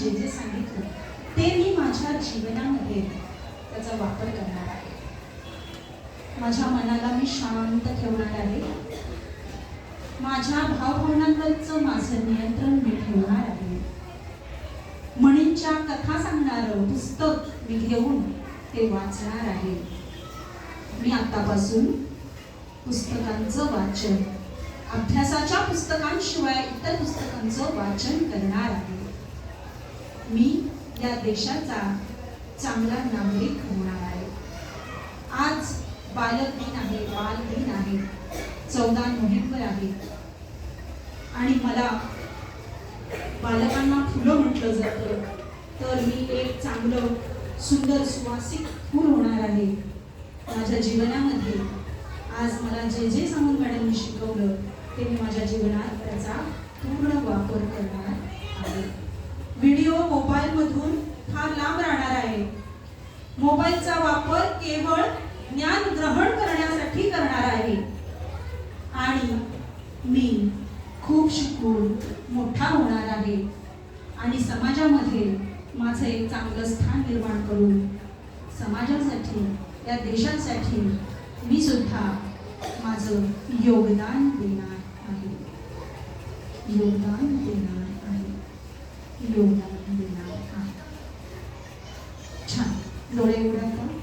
जे जे सांगितलं ते मी माझ्या जीवनामध्ये त्याचा वापर करणार आहे. माझ्या मनाला मी शांत ठेवणार आहे. माझ्या भावभावनांवरचं माझं नियंत्रण मी ठेवणार आहे. म्हणींच्या कथा सांगणारं पुस्तक मी घेऊन ते वाचणार आहे. मी आतापासून पुस्तकांचं वाचन अभ्यासाच्या पुस्तकांशिवाय इतर पुस्तकांचं वाचन करणार आहे. मी या देशाचा चांगला नागरिक होणार आहे. आज बालक दिन आहे बाल दिन आहे. चौदा नोव्हेंबर आहे. आणि मला बालकांना फुलं म्हटलं जातं. तर मी एक चांगलं सुंदर सुवासिक फूल होणार आहे. माझ्या जीवनामध्ये आज मला जे जे सांगून मॅडमनी शिकवलं ते मी माझ्या जीवनात त्याचा पूर्ण वापर करणार मोबाईलचा वापर केवळ ज्ञान ग्रहण करण्यासाठी करणार आहे. आणि मी खूप शिकून मोठा होणार आहे. आणि समाजामध्ये माझं एक चांगलं स्थान निर्माण करून समाजासाठी या देशासाठी मी सुद्धा माझं योगदान देणार आहे. योगदान देणार आहे. योगदान देणार आहे. どれぐらいか？な